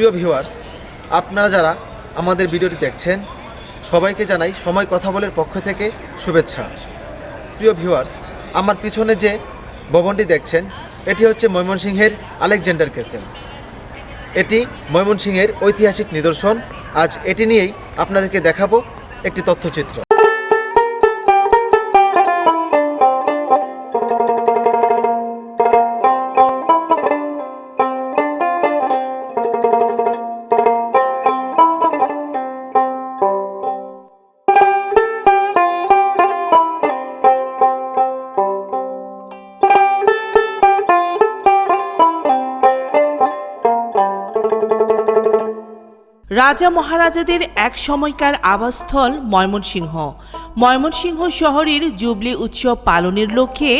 প্রিয় ভিউয়ার্স, আপনারা যারা আমাদের ভিডিওটি দেখছেন, সবাইকে জানাই সময় কথা বলের পক্ষ থেকে শুভেচ্ছা। প্রিয় ভিউয়ার্স, আমার পিছনে যে ভবনটি দেখছেন, এটি হচ্ছে ময়মনসিংহের আলেকজান্ডার ক্যাসেল। এটি ময়মনসিংহের ঐতিহাসিক নিদর্শন। আজ এটি নিয়েই আপনাদেরকে দেখাবো একটি তথ্যচিত্র। রাজা মহারাজাদের এক সময়কার আবাসস্থল ময়মনসিংহ। ময়মনসিংহ শহরের জুবলি উৎসব পালনের লক্ষ্যে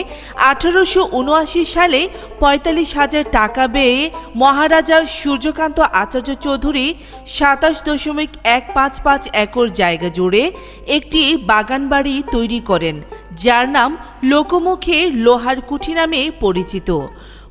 আঠারোশো উনআশি সালে পঁয়তাল্লিশ হাজার টাকা ব্যয়ে মহারাজা সূর্যকান্ত আচার্য চৌধুরী সাতাশ দশমিক এক পাঁচ পাঁচ একর জায়গা জুড়ে একটি বাগানবাড়ি তৈরি করেন, যার নাম লোকমুখে লোহার কুঠি নামে পরিচিত।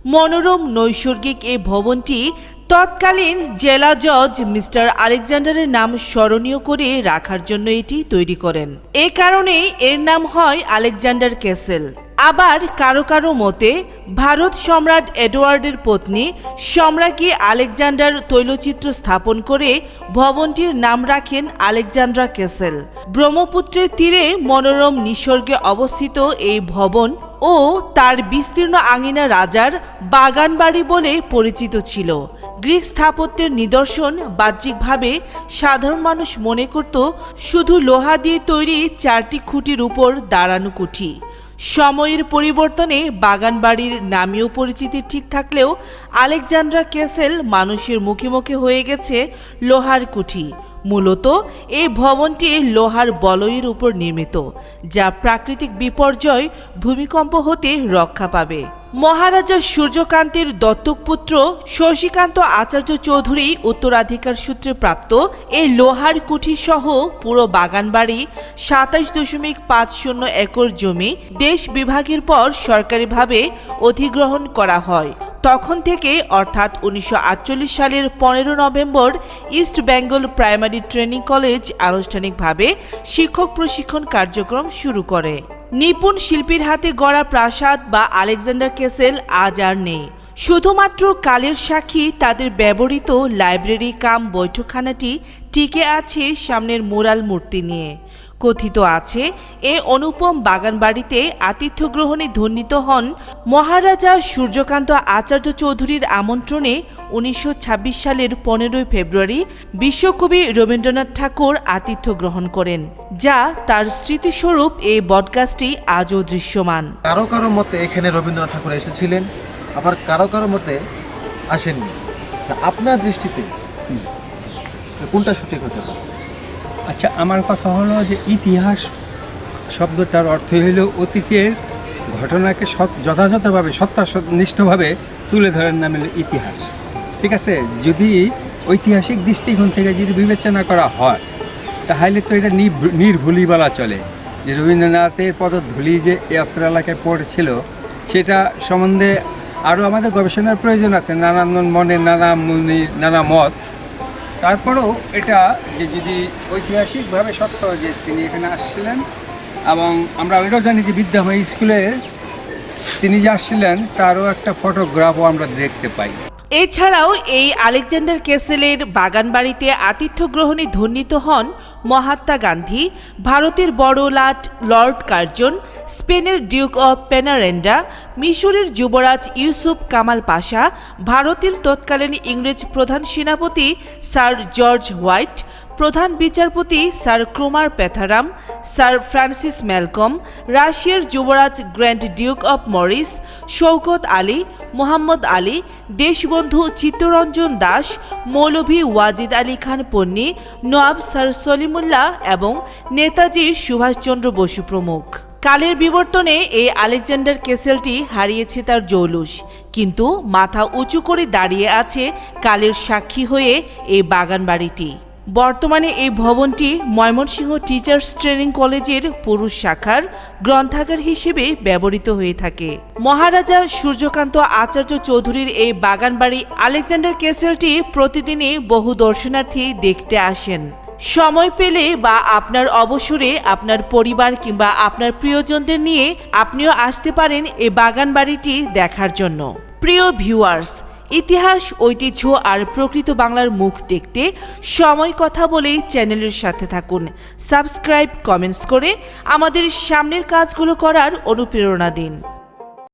মনোরম নৈসর্গিক এই ভবনটি তৎকালীন জেলা জজ মিস্টার আলেকজান্ডারের নাম স্মরণীয় করে রাখার জন্য এটি তৈরি করেন। এ কারণেই এর নাম হয় আলেকজান্ডার ক্যাসেল। আবার কারও কারও মতে, ভারত সম্রাট এডওয়ার্ডের পত্নী সম্রাজ্ঞী আলেকজান্ডার তৈলচিত্র স্থাপন করে ভবনটির নাম রাখেন আলেকজান্ড্রা ক্যাসেল। ব্রহ্মপুত্রের তীরে মনোরম নিসর্গে অবস্থিত এই ভবন ও তার বিস্তীর্ণ আঙিনা রাজার বাগানবাড়ি বলে পরিচিত ছিল। গ্রিক স্থাপত্যের নিদর্শন বাহ্যিকভাবে সাধারণ মানুষ মনে করত শুধু লোহা দিয়ে তৈরি চারটি খুঁটির উপর দাঁড়ানো কুঠি। সময়ের পরিবর্তনে বাগানবাড়ির নামীয় পরিচিতি ঠিক থাকলেও আলেকজান্ড্রা ক্যাসেল মানুষের মুখে মুখে হয়ে গেছে লোহার কুঠি। মূলত এই ভবনটি লোহার বলয়ের উপর নির্মিত যা প্রাকৃতিক বিপর্যয় ভূমিকম্প হতে রক্ষা পাবে। মহারাজা সূর্যকান্তের দত্তক পুত্র শশীকান্ত আচার্য চৌধুরী উত্তরাধিকার সূত্রে প্রাপ্ত এই লোহার কুঠি সহ পুরো বাগানবাড়ি সাতাশ দশমিক পাঁচ শূন্য একর জমি দেশ বিভাগের পর সরকারিভাবে অধিগ্রহণ করা হয়। তখন থেকে অর্থাৎ উনিশশো আটচল্লিশ সালের পনেরো November East Bengal primary training college আনুষ্ঠানিকভাবে শিক্ষক প্রশিক্ষণ কার্যক্রম শুরু করে। নিপুণ শিল্পীর হাতে গড়া প্রাসাদ বা আলেকজান্ডার কেসেল আজ আর নেই। শুধুমাত্র কালের সাক্ষী তাদের ব্যবহৃত লাইব্রেরি কাম বৈঠকখানাটি টিকে আছে সামনের মোরাল মূর্তি নিয়ে। কথিত আছে, এ অনুপম বাগানবাড়িতে আতিথ্য গ্রহণে ধন্যিত হন মহারাজা সূর্যকান্ত আচার্য চৌধুরীর আমন্ত্রণে উনিশশো ছাব্বিশ সালের পনেরোই ফেব্রুয়ারি বিশ্বকবি রবীন্দ্রনাথ ঠাকুর আতিথ্য গ্রহণ করেন, যা তার স্মৃতিস্বরূপ এই বটগাছটি আজও দৃশ্যমান। কারও কারও মতে এখানে রবীন্দ্রনাথ ঠাকুর এসেছিলেন, আবার কারও কারও মতে আসেননি। আপনার দৃষ্টিতে কোনটা সঠিক হতে পারে? আচ্ছা আমার কথা হলো যে ইতিহাস শব্দটার অর্থ হলো অতীতের ঘটনাকে সৎ যথাযথভাবে সত্যানিষ্ঠভাবে তুলে ধরার নাম হলো ইতিহাস। ঠিক আছে? যদি ঐতিহাসিক দৃষ্টিকোণ থেকে যদি বিবেচনা করা হয়, তাহলে তো এটা নির্ভুলই বলা চলে যে রবীন্দ্রনাথের পদধূলি যে এই অত্র এলাকায় পড়েছিল, সেটা সম্বন্ধে আরও আমাদের গবেষণার প্রয়োজন আছে। নানান মনের নানা মুনির নানা মত তারপরেও এটা যে যদি ঐতিহাসিকভাবে সত্য যে তিনি এখানে আসছিলেন এবং আমরা এটাও জানি যে বিদ্যাময় স্কুলে তিনি যে আসছিলেন, তারও একটা ফটোগ্রাফও আমরা দেখতে পাই। এছাড়াও এই আলেকজান্ডার কেসেলের বাগানবাড়িতে আতিথ্য গ্রহণে ধন্যিত হন মহাত্মা গান্ধী, ভারতের বড় লাট লর্ড কার্জন, স্পেনের ডিউক অব পেনারেন্ডা, মিশরের যুবরাজ ইউসুফ কামাল পাশা, ভারতের তৎকালীন ইংরেজ প্রধান সেনাপতি স্যার জর্জ হোয়াইট প্রধান বিচারপতি sir Comer Petheram sir Francis Malcolm, রাশিয়ার যুবরাজ grand duke of Morris Shaukat Ali, Mohammad Ali, Deshbandhu Chittaranjan Das, Maulvi Wajid Ali Khan Panni, Nawab sir Salimullah এবং নেতাজি সুভাষচন্দ্র বসু প্রমুখ। কালের বিবর্তনে এই আলেকজান্ডার কেসেলটি হারিয়েছে তার জৌলুস, কিন্তু মাথা উঁচু করে দাঁড়িয়ে আছে কালের সাক্ষী হয়ে এই বাগানবাড়িটি। বর্তমানে এই ভবনটি ময়মনসিংহ টিচার্স ট্রেনিং কলেজের পুরুষ শাখার গ্রন্থাগার হিসেবে ব্যবহৃত হয়ে থাকে। মহারাজা সূর্যকান্ত আচার্য চৌধুরীর এই বাগানবাড়ি আলেকজান্ডার ক্যাসেলটি প্রতিদিনই বহু দর্শনার্থী দেখতে আসেন। সময় পেলে বা আপনার অবসরে আপনার পরিবার কিংবা আপনার প্রিয়জনদের নিয়ে আপনিও আসতে পারেন এই বাগান বাড়িটি দেখার জন্য। প্রিয় ভিউয়ার্স ইতিহাস, ঐতিহ্য আর প্রকৃত বাংলার মুখ দেখতে সময় কথা বলে চ্যানেলের সাথে থাকুন। সাবস্ক্রাইব, কমেন্টস করে আমাদের সামনের কাজগুলো করার অনুপ্রেরণা দিন।